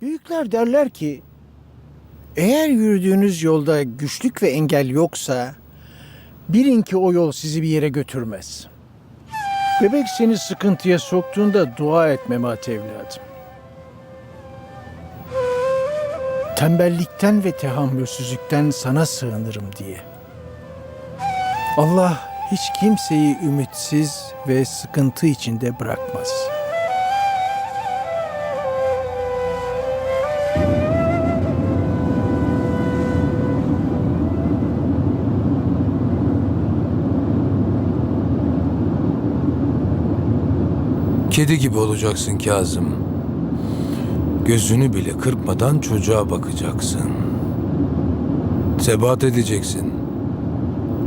Büyükler derler ki eğer yürüdüğünüz yolda güçlük ve engel yoksa bilin ki o yol sizi bir yere götürmez. Bebek seni sıkıntıya soktuğunda dua et Memat evladım. Tembellikten ve tehammülsüzlükten sana sığınırım diye. Allah hiç kimseyi ümitsiz ve sıkıntı içinde bırakmaz. Kedi gibi olacaksın Kazım. Gözünü bile kırpmadan çocuğa bakacaksın. Sebat edeceksin.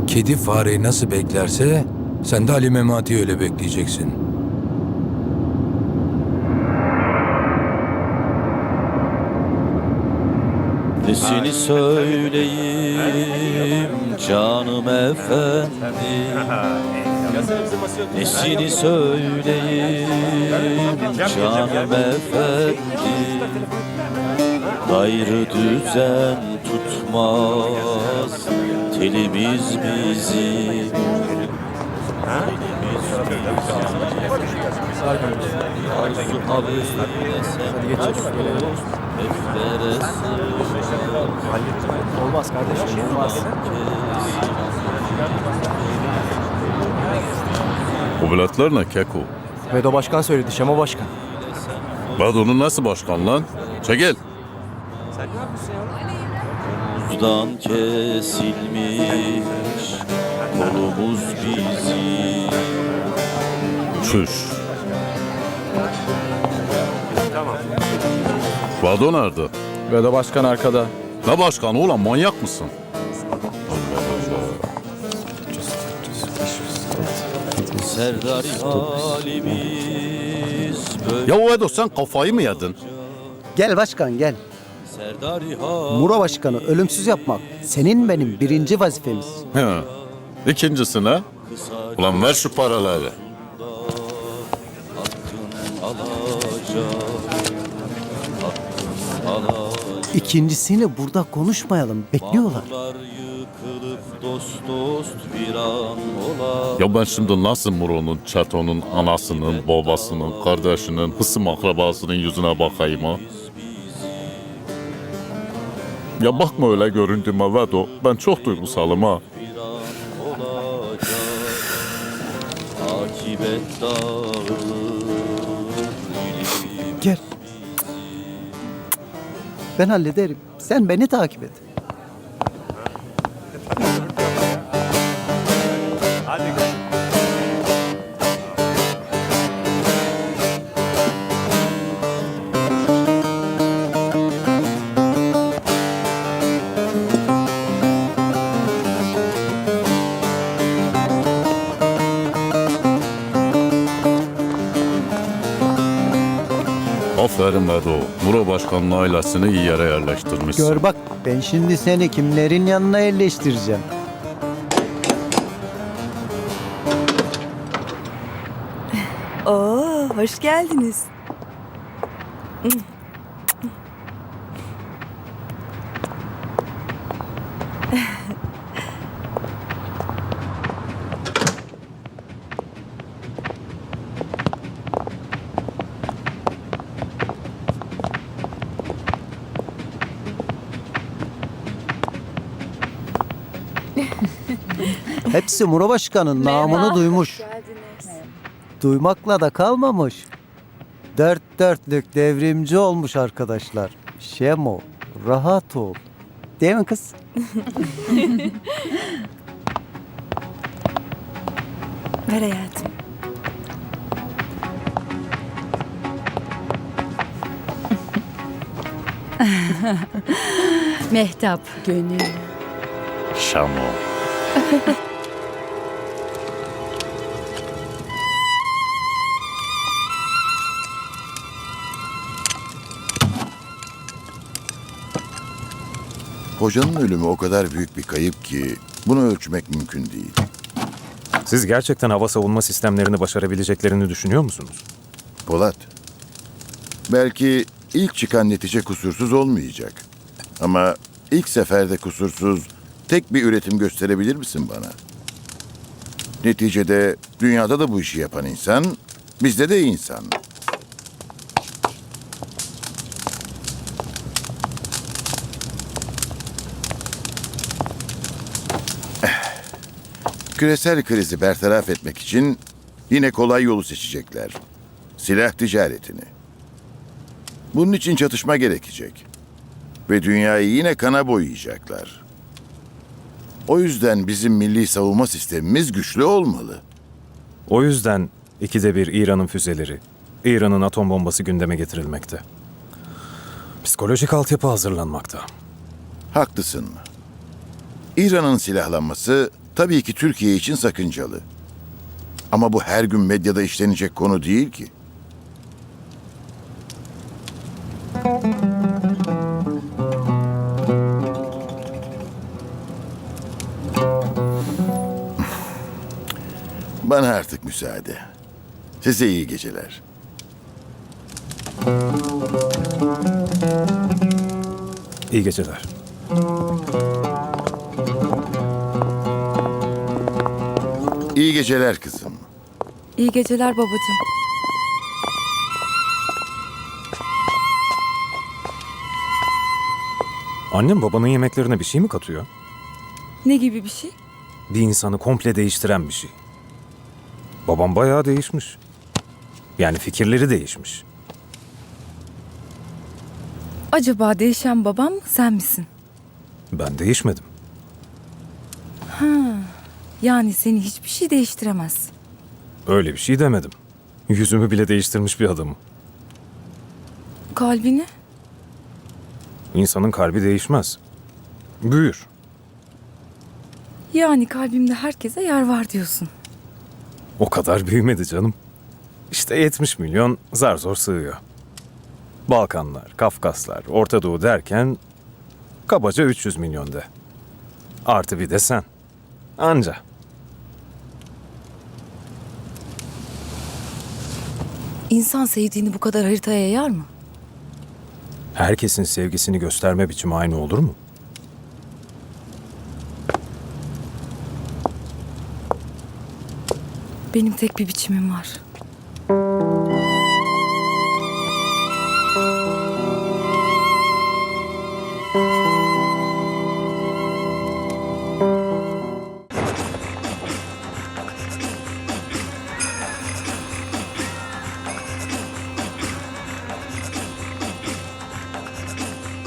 Kedi fareyi nasıl beklerse sen de Ali Memati'yi öyle bekleyeceksin. Nesini söyleyeyim canım efendi Nesini söyleyeyim canım efendi Gayrı düzen tutmaz telimiz bizim. Telimiz Arzu abi Olmaz kardeşim olmaz. O biletler ne Keko? Vedo Başkan söyledi Şema Başkan. Badon'un nasıl başkan lan? Çekil. Buzdan kesilmiş kolumuz bizim Çüş. Vado nerede? Vedo Başkan arkada. Ne başkanı ulan manyak mısın? Serdar halimiz böyle Ya Vedo sen kafayı mı yedin? Gel başkan gel. Muro başkanı ölümsüz yapmak senin benim birinci vazifemiz. He. İkincisi ne? Ulan ver şu paraları. İkincisini burada konuşmayalım. Bekliyorlar. Bağlar yıkılıp dost dost bir an ola Ya ben şimdi nasıl Muro'nun, Çeto'nun anasının, babasının, kardeşinin, hısım akrabasının yüzüne bakayım ha? Ya bakma öyle göründüğüme Vedo. Ben çok duygusalım ha. Akibet Gel. Ben hallederim. Sen beni takip et. Aferin Vedo. Muro Başkan'ın ailesini iyi yere yerleştirmişsin. Gör bak ben şimdi seni kimlerin yanına yerleştireceğim. Oo, hoş geldiniz. Hepsi Muro başkanın namını duymuş. Duymakla da kalmamış. Dört dörtlük devrimci olmuş arkadaşlar. Şemo, rahat ol. Değil mi kız? Ver hayatım. Mehtap. Gönül. Şamo. Hocanın ölümü o kadar büyük bir kayıp ki bunu ölçmek mümkün değil. Siz gerçekten hava savunma sistemlerini başarabileceklerini düşünüyor musunuz? Polat, belki ilk çıkan netice kusursuz olmayacak. Ama ilk seferde kusursuz tek bir üretim gösterebilir misin bana? Neticede dünyada da bu işi yapan insan, bizde de insan. Küresel krizi bertaraf etmek için yine kolay yolu seçecekler. Silah ticaretini. Bunun için çatışma gerekecek. Ve dünyayı yine kana boyayacaklar. O yüzden bizim milli savunma sistemimiz güçlü olmalı. O yüzden ikide bir İran'ın füzeleri, İran'ın atom bombası gündeme getirilmekte. Psikolojik altyapı hazırlanmakta. Haklısın. İran'ın silahlanması tabii ki Türkiye için sakıncalı. Ama bu her gün medyada işlenecek konu değil ki. Bana artık müsaade. Size iyi geceler. İyi geceler. İyi geceler kızım. İyi geceler babacığım. Annem babanın yemeklerine bir şey mi katıyor? Ne gibi bir şey? Bir insanı komple değiştiren bir şey. Babam bayağı değişmiş. Yani fikirleri değişmiş. Acaba değişen babam sen misin? Ben değişmedim. Yani seni hiçbir şey değiştiremez. Öyle bir şey demedim. Yüzümü bile değiştirmiş bir adamım. Kalbini? İnsanın kalbi değişmez. Büyür. Yani kalbimde herkese yer var diyorsun. O kadar büyümedi canım. İşte 70 milyon zar zor sığıyor. Balkanlar, Kafkaslar, Orta Doğu derken kabaca 300 milyon de. Artı bir de sen. Anca. İnsan sevdiğini bu kadar haritaya yayar mı? Herkesin sevgisini gösterme biçimi aynı olur mu? Benim tek bir biçimim var. Müzik